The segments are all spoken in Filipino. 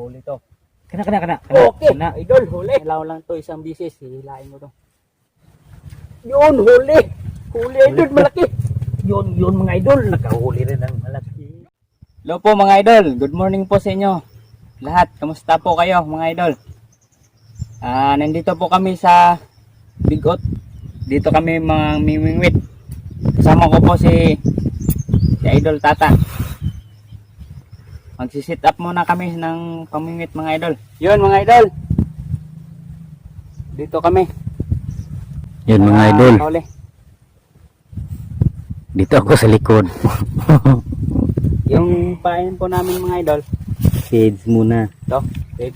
Huli to. Kana, kana, kana. Okay, Kana. idol, huli. Ilaw lang to isang bisis. Hihilain mo to. Yun, huli. Huli, idol, malaki. Yun, yun mga idol. Nakahuli rin ang malaki. Hello po mga idol. Good morning po sa inyo. Lahat, kamusta po kayo mga idol? Ah, nandito po kami sa Bigot. Dito kami mga mimingwit. Kasama ko po si si Idol Tata. Magsisit up muna kami ng pamingwit mga idol. Yun mga idol. Dito kami. Yun mga Ah, idol. Pauli. Dito ako sa likod. Yung pain po namin mga idol. Shades muna. Ito, wait.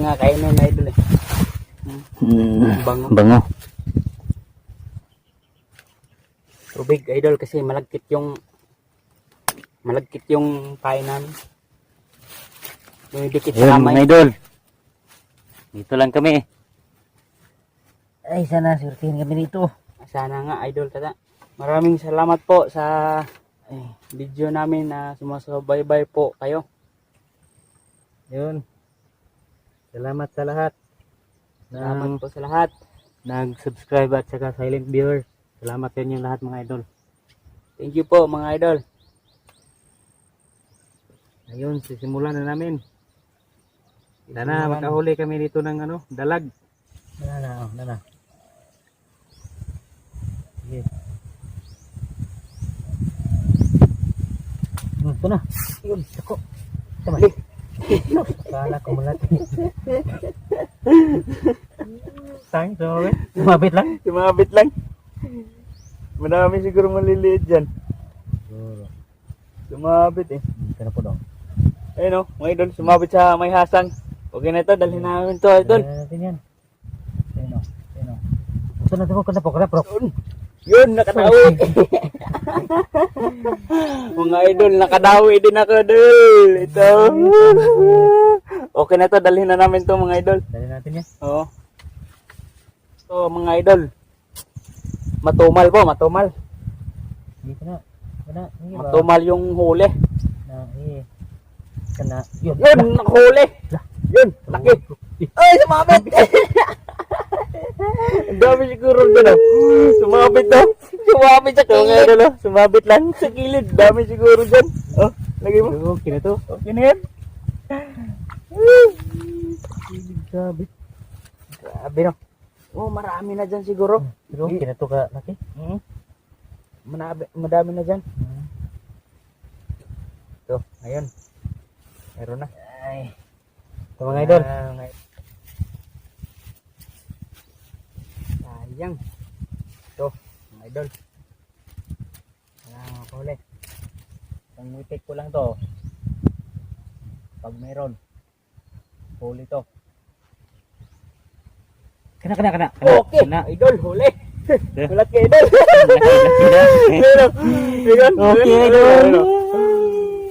Nga, kainin na idol eh. Mm, Bango. bango. Tubig idol kasi malagkit yung malagkit yung pain namin. Yung dikit sa Ayun mga kamay. idol. Dito lang kami. Ay, sana surtihin kami dito. Sana nga idol tata. Maraming salamat po sa eh, video namin na sumasubaybay po kayo. Yun. Salamat sa lahat. Salamat Nang po sa lahat. nag-subscribe at saka silent viewer. Salamat sa inyo lahat mga idol. Thank you po mga idol. Ayun, sisimulan na namin. Sisimulan. makahuli kami dito ng ano, dalag. Na, na, na, na. Sige. Hmm, ito na. Yun, ako. Tama. Kala ko malaki. Thanks, okay. Sumabit lang. Sumabit lang. Marami siguro maliliit dyan. Sumabit eh. Hmm, Ito na po daw. Ayun o, mga idol, sumabit sa may hasang. Okay na ito, dalhin namin to idol. Kaya natin yan. Ayun o. Ayun o. Ito na ito. Kada po. Kada po. Yun, nakadawi. mga idol, nakadawi din ako, idol. Ito. Okay na to, dalhin na namin to mga idol. Dali natin yan. Oo. So, mga idol. Matumal po, matumal. Dito na. Matumal yung huli. Na, eh. Kana. Yun. Yun, nakahuli. Yun, laki. Ay, sumabit. Ang dami siguro doon. ah. Sumabit daw. Sumabit sa kilid. Oh. Sumabit lang sa kilid. Dami siguro dyan. Oh, lagay mo. Okay na to. Okay na yan. Grabe. Grabe no. Oh, marami na dyan siguro. Pero okay na to ka laki. Hmm. Manabi, madami na dyan. Hmm. Ito, ayun. Meron na. Ay. Ito mga idol. Mga- Sayang. Ito, mga idol. Wala nga ako ulit. Pangitik ko lang to. Pag meron. Huli to. Kana, kana, kana. Okay, Kana. idol, huli. Ulat ka, idol. Ayun. Okay, idol.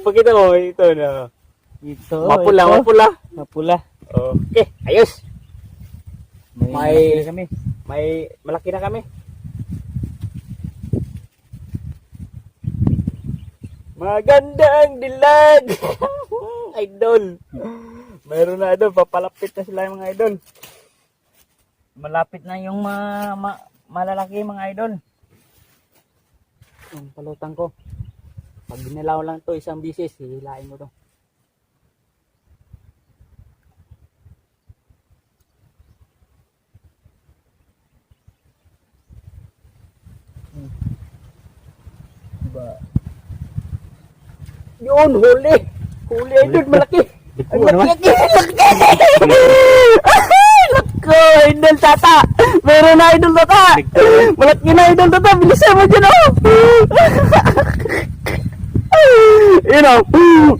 Pakita ko, ito na. Ito. Mapula, ito. mapula. Mapula. Okay, ayos. May, May- kami. May malaki na kami. Magandang dilag! idol! Meron na idol, papalapit na sila yung mga idol. Malapit na yung ma, ma, malalaki mga idol. Yung palutang ko. Pag ginilaw lang to isang bisis, hihilain mo to. Diba? Yun, huli! Huli idol, malaki! Dito Ang laki! Lako! Idol tata! Meron na idol tata! Malaki na idol tata! Bilisan mo dyan oh! Yun oh!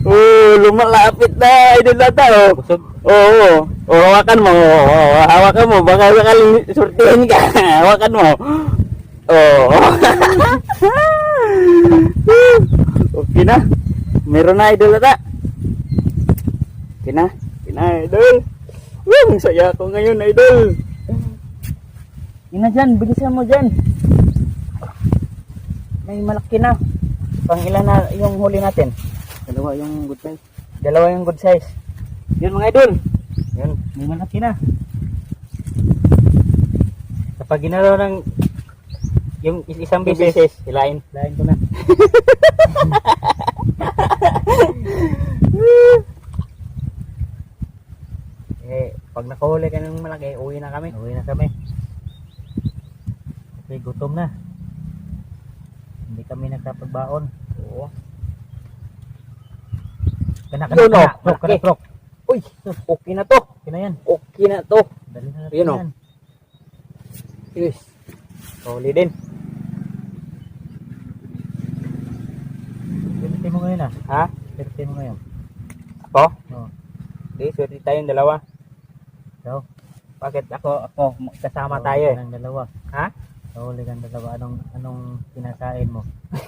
Oh, lumalapit na idol tata oh! Oo, oh, oh, hawakan mo, oh, hawakan mo, baka sakaling surtihin ka, hawakan mo. Oh. okay na. Meron na idol ata. Okay na. Okay na idol. Woo, ang saya ko ngayon idol. Yun na dyan, bilisan mo dyan. May malaki na. Pang ilan na yung huli natin? Dalawa yung good size. Dalawa yung good size. Yun mga idol. Yun. May malaki na. Kapag ginalaw ng yung is- isang beses, beses, hilain. lain ko na. Eh, pag nakahuli ka ng malaki, uwi na kami. Uwi na kami. Kasi gutom na. Hindi kami nagkapagbaon. Oo. Kana Yun, oh, Prok, kana, prok. Uy, okay na to. Okay na yan. Okay na to. Dali na natin Yun, oh. yan. Yes. Huli din. Swerte mo ngayon ah. Ha? Swerte mo ngayon. Ako? Oo. Hindi, swerte tayong dalawa. Ikaw? Bakit ako, ako, kasama Nahuli tayo eh. ng dalawa. Ha? Nahuli kang dalawa. Anong, anong kinakain mo?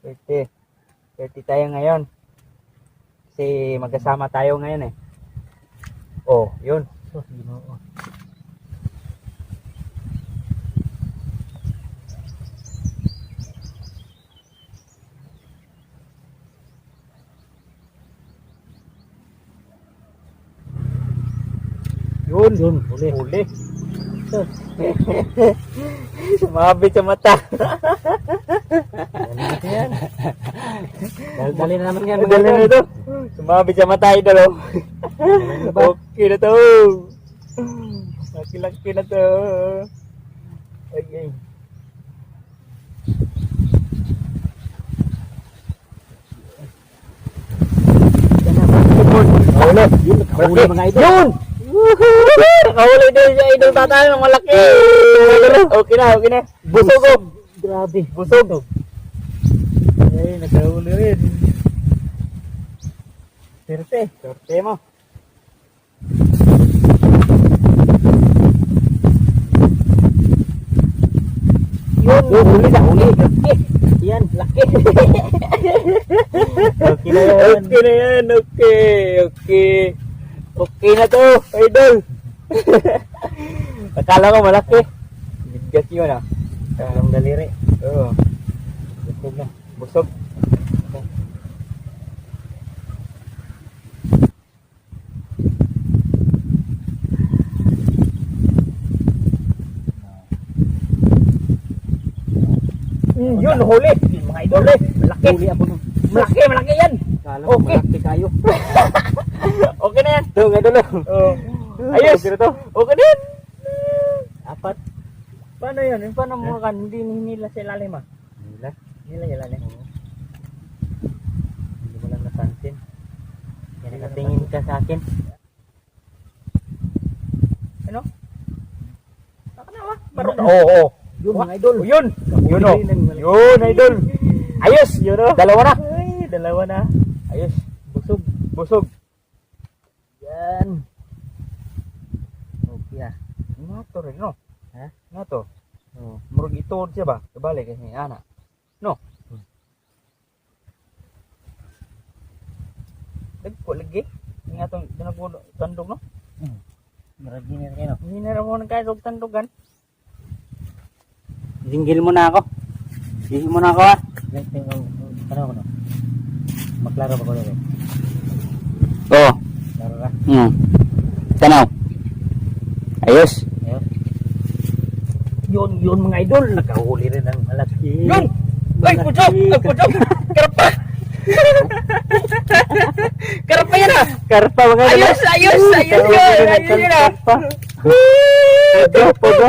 Swerte. Swerte tayo ngayon. Kasi magkasama tayo ngayon eh. Oh, yun. Sus, ginoo. Yun. Yun, huli. Huli. Sus, Sumabit sa mata. yan. Dali, dali na naman yan. Dali na ito. Sumabit sa mata idol oh. Okay na to. Laki-laki na to. Ay, ay. Nakahuli. Yun, nakahuli mga idol. Yun! Nakahuli din si idol tatay ng malaki. Okay na, okay na. Busog. Grabe. Busog. Ay, nakahuli rin. Swerte. Swerte mo. Yun, yun, huli na, huli. Laki. Yan, laki. okay na yan. Okay na yan, okay, okay. Okay na to, idol. Akala ko malaki. Biggas yun ah. Ang daliri. Oo, Busog na. busog. Mm, yun, huli. Mga idol, eh. Malaki. Huli ako nun. Malaki, malaki yan. Kala Okay. malaki kayo. Okay na yan. Ito, nga idol. Oh. Ayos. Okay na to. Okay na yan. Apat. Paano yun? Yung Paano mo kan? Hindi nila sa ilalim ah. Nila. Nila ilalim. Hindi mo lang napansin. Kaya nakatingin ka sa akin. Ano? Saka na ba? Baro na. Oo, oo. Yun, mga idol. oh, Yun. Yun oh. Yun, idol. Ayos. Yun oh. Dalawa na. Ay, dalawa na. Ayos. Busog. Busog. Yan. Okay ah. Ano to rin, no? Ha? Ano to? Oh. Murag ito siya ba? Kabalik kasi ana. No? Hmm. Dagko lagi. Nga itong tinapuno tandog no? Marami na kayo. Hindi na rin mo nagkasog tandogan. Jinggil mo na ako. Jinggil mo na ako ah. Ano ko no? Maklaro pa ko dito. Hmm. Tanaw. Ayos. Ayun. Yun, yun mga idol. Nakahuli rin ng malaki. Yun! Ay, puso! Ay, puso! Karpa! Karpa yan ah! Karpa mga idol. Ayos! Ayos! Ayos yun! Ayos yun ah! Karpa. Podo, podo.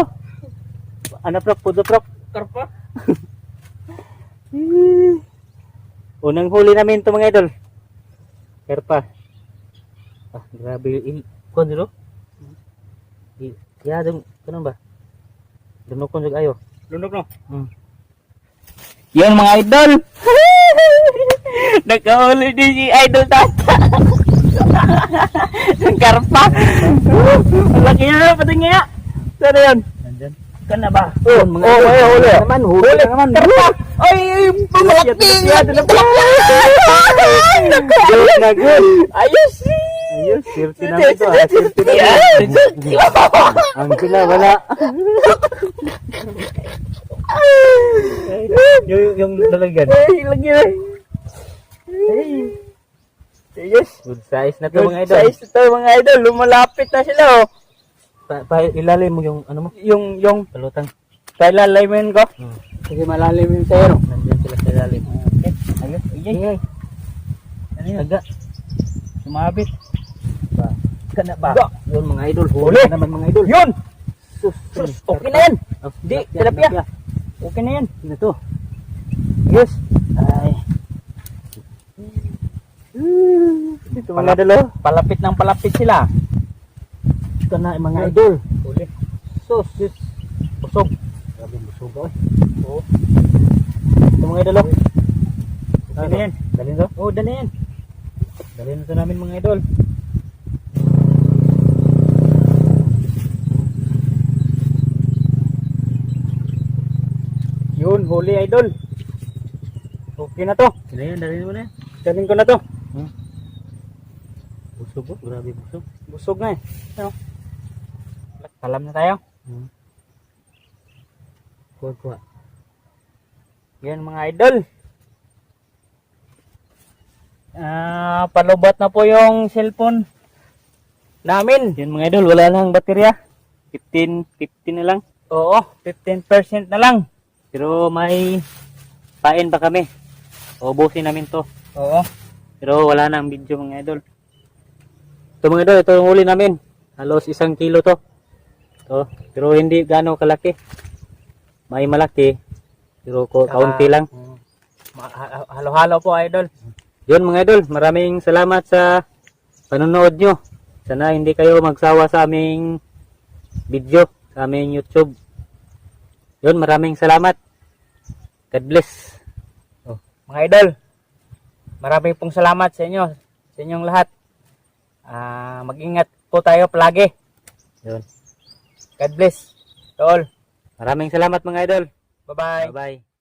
Ano prok, podo prok. Karpa? Unang huli namin ito mga idol. Karpa. Ah, grabe yung il... Kung dito? Ya, dun, ganun ba? Dunok kung ayo. Lunok no? Hmm. Yun mga idol! Nagkahuli din si Idol Tata! Ang karpa! Ang laki na pati nga! Sana yan? Nandyan. Ka na ba? Oh, oh, ay, huli. Naman, huli Huli naman. Karpa! Ay, malaki! Tilapia, Malaki! Good na good. Ito ah. Sirti namin. Yan! Ang sila, wala. yung, yung lalagyan. Ay, lagi na. Yes. Good size na to Good mga idol. size ito mga idol. Lumalapit na sila oh. Pa, pa ilalim mo yung ano mo, Yung, yung palutan. kailalimin ko. Hmm. Kasi malalim yung sayro. Nandiyan sila sa ilalim. Okay. Ayun. Ayun. Ay, Ano yun? taga. Sumabit. Ba. Kana ba? Ba. Yun mga idol. Huli. Ka naman mga idol. Yun! Sus, Sus, okay na yan. Oh, Di, tilapia, tilapia. Okay na yan. Ano to? Yes. Ay. Dito mga idol oh. Palapit ng palapit sila. Ito na mga idol. Huli. Sus, sus. Busog. Grabe busog oh. Oo. Ito mga idol oh. Okay na yan. Dalhin to? Oh, dali yan. Dalhin na to namin mga idol. Yun, huli idol. Okay na to. Sila yan, dalhin mo na. Dalhin ko na to. Busog oh. Grabe busog. Busog na eh. Ano? Kalam na tayo. Hmm. Kuha, kuha. Yan mga idol. Ah, palubat na po yung cellphone namin. Yan mga idol, wala lang baterya. 15, 15 na lang. Oo, 15% na lang. Pero may pain pa kami. Ubusin namin to. Oo. Pero wala na ang video mga idol. Ito mga idol, ito yung huli namin. Halos isang kilo to. To. Pero hindi gaano kalaki. May malaki. Pero ko, Saka- kaunti lang. Ha- Halo-halo po idol. Yun mga idol, maraming salamat sa panonood nyo. Sana hindi kayo magsawa sa aming video, sa aming YouTube. Yun, maraming salamat. God bless. Mga idol, maraming pong salamat sa inyo, sa inyong lahat. Ah, mag-ingat po tayo palagi. Yun. God bless to all. Maraming salamat mga idol. Bye-bye. Bye-bye.